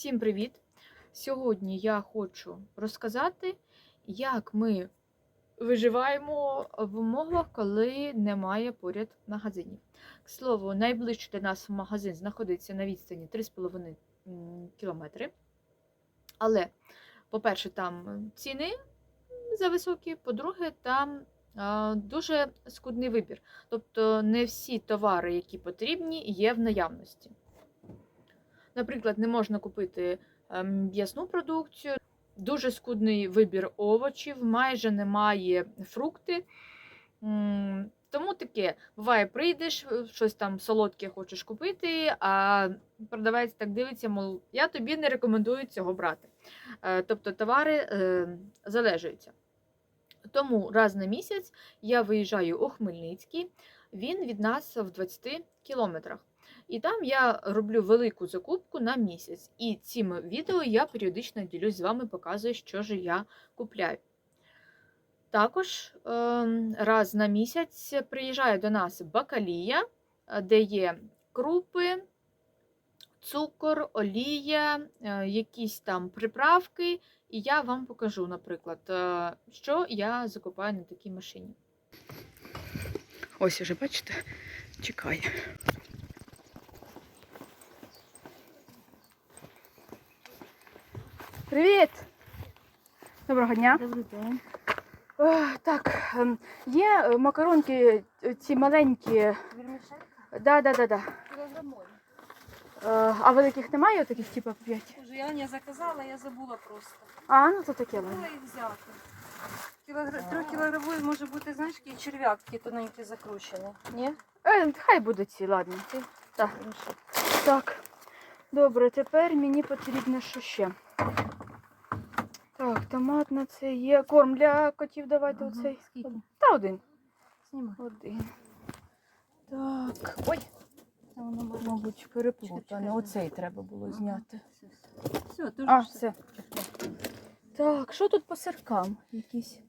Всім привіт! Сьогодні я хочу розказати, як ми виживаємо в умовах, коли немає поряд магазинів. К слову, найближчий до нас магазин знаходиться на відстані 3,5 м, кілометри. Але, по-перше, там ціни зависокі, по-друге, там дуже скудний вибір. Тобто не всі товари, які потрібні, є в наявності. Наприклад, не можна купити ем, м'ясну продукцію, дуже скудний вибір овочів, майже немає фрукти. Тому таке, буває, прийдеш, е, щось там солодке хочеш купити, а продавець так дивиться, мов, я тобі не рекомендую цього брати. Е, Тобто товари е, залежуються. Тому раз на місяць я виїжджаю у Хмельницький, він від нас в 20 кілометрах. І там я роблю велику закупку на місяць. І цим відео я періодично ділюсь з вами, показую, що ж я купляю. Також ем, раз на місяць приїжджає до нас бакалія, е, де є крупи, цукор, олія, е, якісь там приправки. І я вам покажу, наприклад, е, що я закупаю на такій машині. Ось уже, бачите, чекає. Привіт! Доброго дня. Добрий день. Так, ем, є е, макаронки е, ці маленькі. Вермішелька? Да, да, да, да. Е, А великих немає таких, типу, 5? Я не заказала, я забула просто. А, ну то таке. Забула їх взяти. Кілогра... Трьохкілограмові може бути, знаєш, які черв'яки тоненькі закручені. Ні? Е, хай буде ці, ладно. Так. Так. Добре, тепер мені потрібно що ще. Так, томатна це є. Корм для котів давайте Ага, оцей. скільки? Та один. Знімай. Один. Так. Ой. Це воно. Мабуть, переплутане. Оцей треба було зняти. Все, А, все. все. Так, що тут по сиркам? Якісь.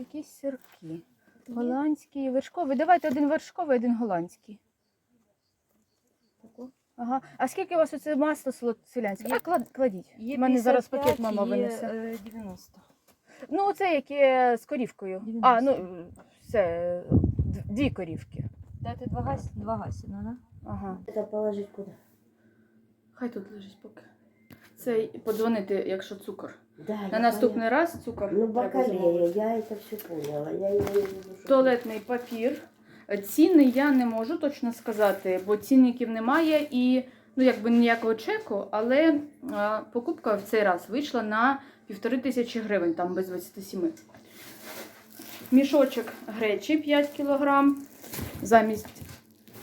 Якісь сирки. Голландський, вершковий. Давайте один вершковий, один голландський. Ага. А скільки у вас оце масло селянське? Є- А, клад, кладіть. Є У мене зараз 55, пакет мама винесе. е, 90. Ну, оце яке з корівкою. А, ну це д- дві корівки. Дайте два гасі, два гасіна, да? Ага. Это положить куда? Хай тут лежить поки. Це подзвонити, якщо цукор. Да, На я наступний раз цукор. поняла. Ну, треба замовити. бакалея, я это все поняла. Я имею в виду, что... Туалетний папір. Ціни я не можу точно сказати, бо цінників немає і ну якби ніякого чеку, але а, покупка в цей раз вийшла на півтори тисячі гривень, там без 27. Мішочок гречі 5 кг замість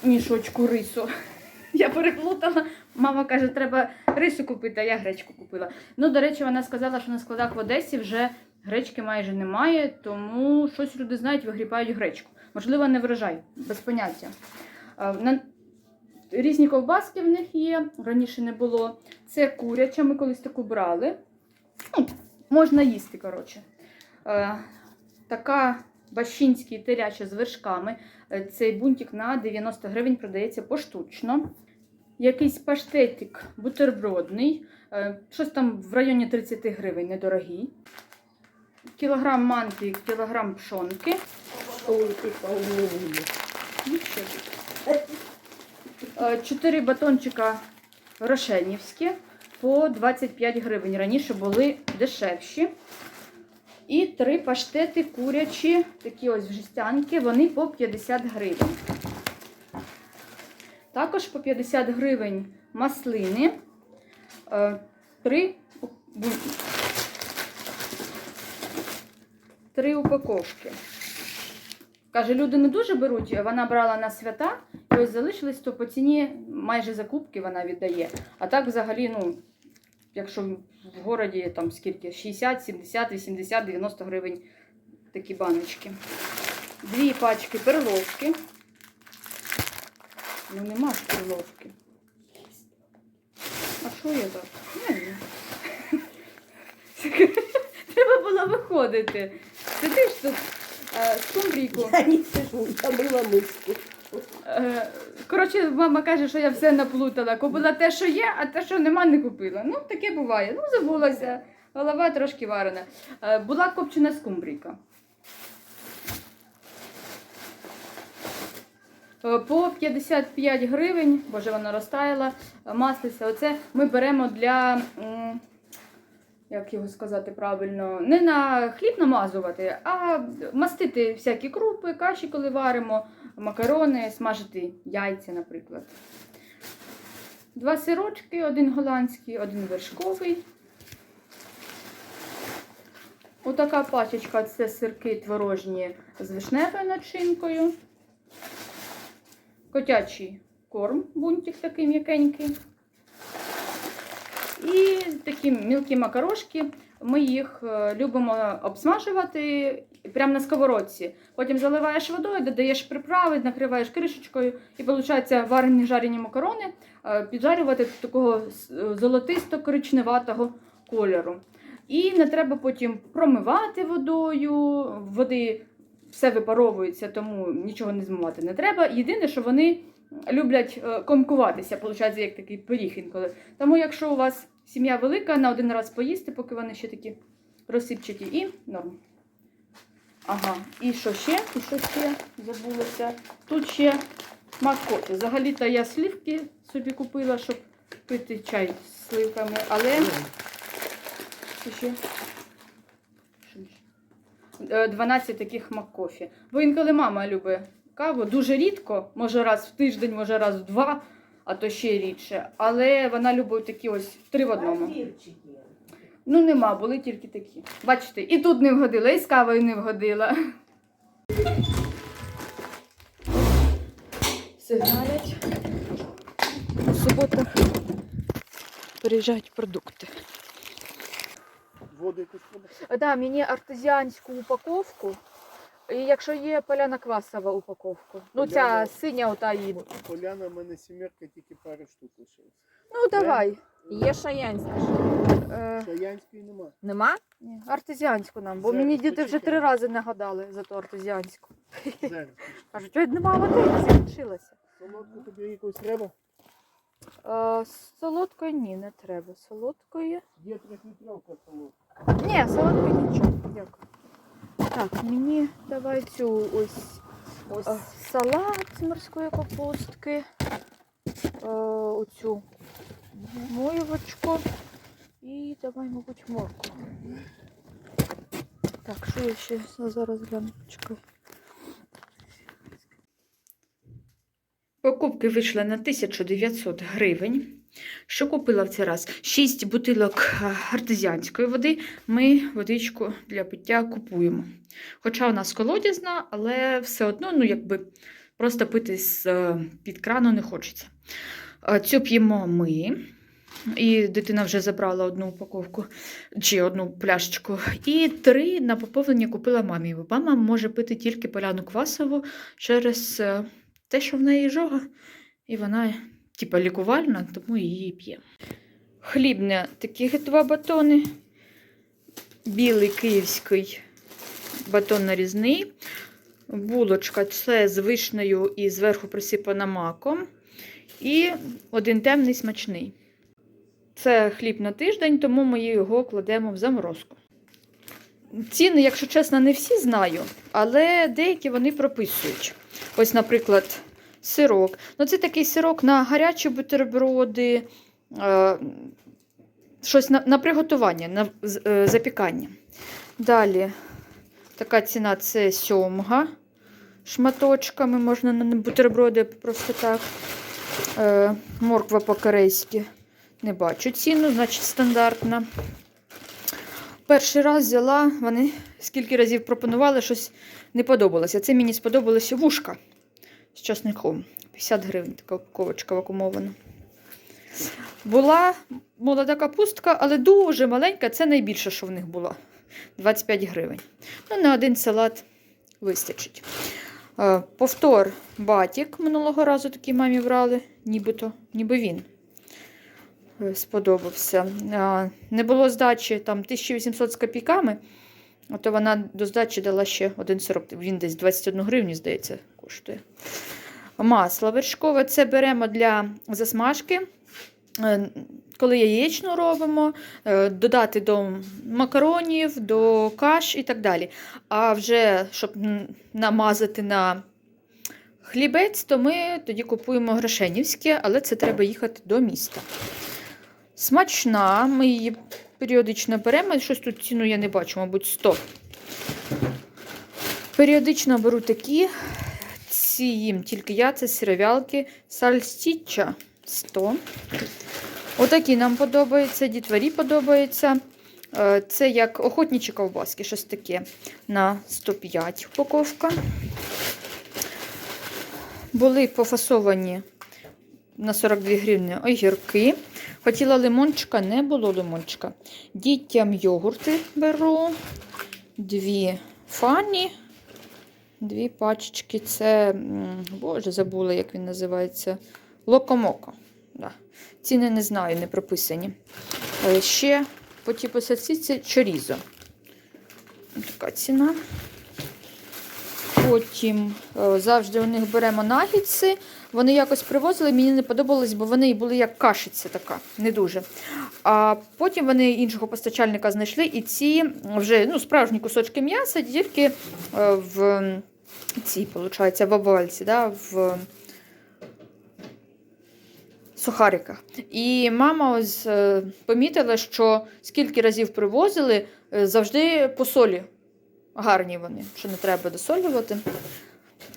мішочку рису. Я переплутала. Мама каже, треба рису купити, а я гречку купила. Ну, до речі, вона сказала, що на складах в Одесі вже гречки майже немає, тому щось люди знають, вигрібають гречку. Можливо, не врожай, без поняття. Різні ковбаски в них є, раніше не було. Це куряча, ми колись таку брали. Ну, можна їсти, коротше. Така бащинський теляча з вершками. Е, Цей бунтик на 90 гривень продається поштучно. Якийсь паштетик бутербродний. Е, Щось там в районі 30 гривень, недорогий. Кілограм манки, кілограм пшонки. Ой? Е, Чотири батончика рошенівські по 25 гривень. Раніше були дешевші. І три паштети курячі, такі ось жестянки, вони по 50 гривень. Також по 50 гривень маслини. Е, Три, три упаковки. Каже, люди не дуже беруть, вона брала на свята, і ось залишились, то по ціні майже закупки вона віддає. А так взагалі, ну, якщо в городі там скільки, 60, 70, 80, 90 гривень такі баночки. Дві пачки перловки. Ну, нема ж перловки. А що я так? Треба було виходити. Сидиш тут е, скумбрійку. Я не сижу, я мыла мышку. Е, Коротше, мама каже, що я все наплутала. Купила те, що є, а те, що нема, не купила. Ну, таке буває. Ну, забулася. Голова трошки варена. Е, Була копчена скумбрійка. Е, По 55 гривень, боже, вона розтаяла, е, маслиця. Оце ми беремо для, як його сказати правильно, не на хліб намазувати, а мастити всякі крупи, каші, коли варимо, макарони, смажити яйця, наприклад. Два сирочки, один голландський, один вершковий. Отака пачечка це сирки творожні з вишневою начинкою. Котячий корм, бунтик такий м'якенький. І такі мілкі макарошки. Ми їх е, любимо обсмажувати прямо на сковородці. Потім заливаєш водою, додаєш приправи, накриваєш кришечкою, і виходить варені жарені макарони е, піджарювати такого е, золотисто-коричневатого кольору. І не треба потім промивати водою, води все випаровується, тому нічого не змивати не треба. Єдине, що вони люблять е, комкуватися, виходить, як такий пиріг інколи. Тому, якщо у вас сім'я велика, на один раз поїсти, поки вони ще такі розсипчаті, і норм. Ага, і що ще? І що ще забулося? Тут ще макоти. Взагалі-то я слівки собі купила, щоб пити чай з сливками, але. Що ще? Що ще? Е, 12 таких маккофі. Бо інколи мама любить каву дуже рідко, може раз в тиждень, може раз в два, а то ще рідше. Але вона любить такі ось три в одному. Ну нема, були тільки такі. Бачите, і тут не вгодила, і з кавою не вгодила. Сигналять. У суботах приїжджають продукти. Воду якусь треба? Да, мені артезіанську упаковку. І якщо є поляна квасова упаковку. Ну, ця Поляна- синя ота її. Поляна, в мене сімерка, тільки пару штук лишилось. Ну, давай. Є шаянська. Е, Шаянської нема. Нема? ні, артезіанську нам, бо Зараз, мені діти вже почекай. три рази нагадали за ту артезіанську. Зараз. Кажуть, що нема води, закінчилася. Солодку тобі якусь треба? Е, солодкої ні, не треба. Солодкої. Є трьохлітровка солодка. Ні, солодкої нічого. Дякую. Так, мені давай цю ось Ось. е, салат з морської капустки. Е, оцю моєвочку. І давай, мабуть, морку. Так, що я ще зараз гляну? Покупки вийшли на 1900 гривень. Що купила в цей раз? 6 бутилок е, артезіанської води. Ми водичку для пиття купуємо. Хоча вона колодязна, але все одно, ну якби просто пити з е, крану не хочеться. Е, Цю п'ємо ми. І дитина вже забрала одну упаковку чи одну пляшечку. І три на поповнення купила мамі. Мама може пити тільки поляну квасову через те, що в неї жога, і вона, типа, лікувальна, тому її п'є. Хлібне такі два батони. Білий київський батон нарізний. Булочка це з вишнею і зверху присипана маком. І один темний смачний. Це хліб на тиждень, тому ми його кладемо в заморозку. Ціни, якщо чесно, не всі знаю, але деякі вони прописують. Ось, наприклад, сирок. Ну, це такий сирок на гарячі бутерброди, е, щось на, на приготування, на е, запікання. Далі така ціна це сьомга. Шматочками можна на бутерброди просто так. Е, морква по-корейськи. Не бачу ціну, значить стандартна. Перший раз взяла, вони скільки разів пропонували, щось не подобалося. Це мені сподобалося вушка з часником. 50 гривень така упаковочка вакуумована. Була молода капустка, але дуже маленька. Це найбільше, що в них було. 25 гривень. Ну, на один салат вистачить. Е, Повтор батік минулого разу такий мамі брали, нібито, ніби він е, сподобався. Е, Не було здачі там 1800 з копійками, а то вона до здачі дала ще один сирок. Він десь 21 гривню, здається, коштує. Масло вершкове це беремо для засмажки. Е, Коли яєчну робимо, е, додати до макаронів, до каш і так далі. А вже щоб намазати на хлібець, то ми тоді купуємо грошенівське, але це треба їхати до міста. Смачна, ми її періодично беремо. Щось тут ціну я не бачу, мабуть, 100. Періодично беру такі. Ці їм тільки я, це сировялки сальстічча 100. Отакі нам подобаються, дітварі подобаються. Е, Це як охотничі ковбаски, щось таке на 105 упаковка. Були пофасовані на 42 гривні огірки. Хотіла лимончика, не було лимончика. Дітям йогурти беру. Дві фані. Дві пачечки. Це, боже, забула, як він називається. Локомоко. Да. Ціни не знаю, не прописані. Ще по типу сосиці чорізо. Така ціна. Потім е, завжди у них беремо нагідси. Вони якось привозили, мені не подобалось, бо вони були як кашиця така, не дуже. А потім вони іншого постачальника знайшли, і ці вже ну, справжні кусочки м'яса, тільки е, в цій, виходить, в обвальці, да, в сухариках. І мама ось е, помітила, що скільки разів привозили, е, завжди по солі гарні вони, що не треба досолювати.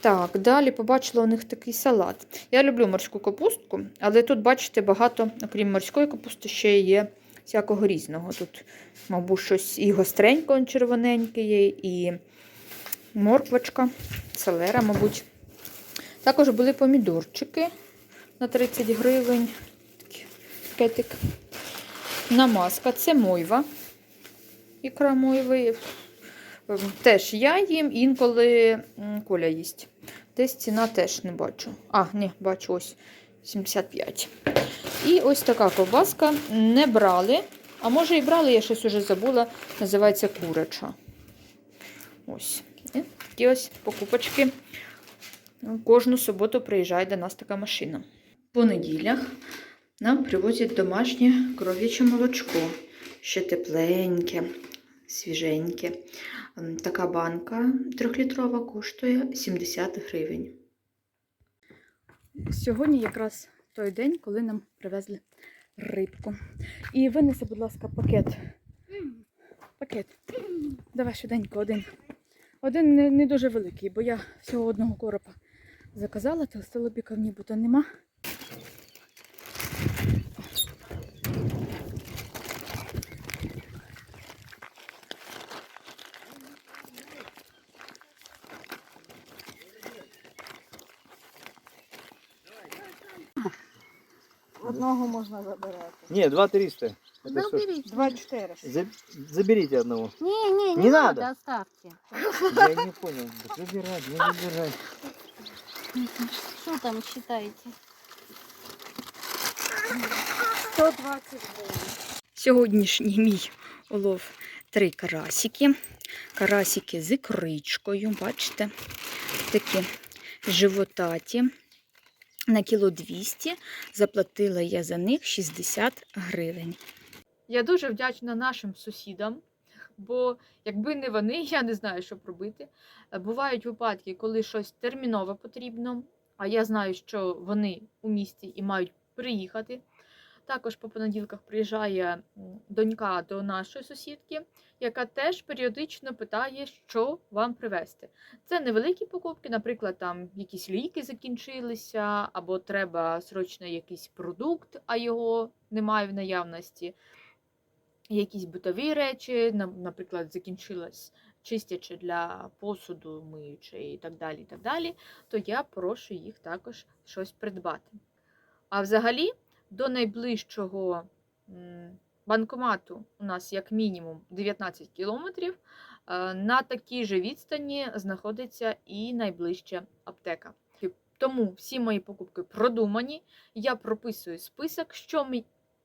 Так, далі побачила у них такий салат. Я люблю морську капустку, але тут, бачите, багато, окрім морської капусти, ще є всякого різного. Тут, мабуть, щось і гостренько он червоненьке є, і морквочка, селера, мабуть. Також були помідорчики на 30 гривень. Такий Пакетик. Намазка це мойва. Ікра мойви. Теж я їм, інколи Коля їсть. Десь ціна теж не бачу. А, ні, бачу ось 75. І ось така ковбаска. Не брали. А може і брали, я щось уже забула. Називається куряча. Ось. І такі ось покупочки. Кожну суботу приїжджає до нас така машина. По неділях нам привозять домашнє коров'яче молочко. Ще тепленьке, свіженьке. Така банка трьохлітрова коштує 70 гривень. Сьогодні якраз той день, коли нам привезли рибку. І винеси, будь ласка, пакет. Пакет. Давай швиденько один. Один не, не дуже великий, бо я всього одного коропа заказала, толстолобіка в нібито нема. Одного можна забирати. Ні, 2 300. Это? Заберіть. Два чотири. За- Заберите одного. Ні, ні, Не надо. оставьте. Я не понял. Забирать, не забирать. Що там считаете? 120 гривень. Сьогоднішній мій улов три карасики. Карасики з ікричкою, бачите, такі животаті. На кіло 200 заплатила я за них 60 гривень. Я дуже вдячна нашим сусідам, бо якби не вони, я не знаю, що робити. Бувають випадки, коли щось терміново потрібно, а я знаю, що вони у місті і мають приїхати. Також по понеділках приїжджає донька до нашої сусідки, яка теж періодично питає, що вам привезти. Це невеликі покупки, наприклад, там якісь ліки закінчилися, або треба срочно якийсь продукт, а його немає в наявності. Якісь битові речі, наприклад, закінчилась чистяче для посуду, миюче і так далі, і так далі, то я прошу їх також щось придбати. А взагалі, до найближчого банкомату у нас як мінімум 19 кілометрів. Е, На такій же відстані знаходиться і найближча аптека. Тому всі мої покупки продумані. Я прописую список, що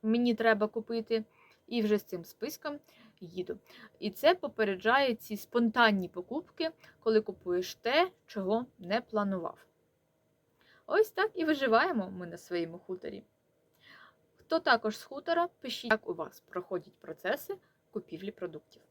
мені треба купити, і вже з цим списком їду. І це попереджає ці спонтанні покупки, коли купуєш те, чого не планував. Ось так і виживаємо ми на своєму хуторі. Хто також з хутора, пишіть, як у вас проходять процеси купівлі продуктів.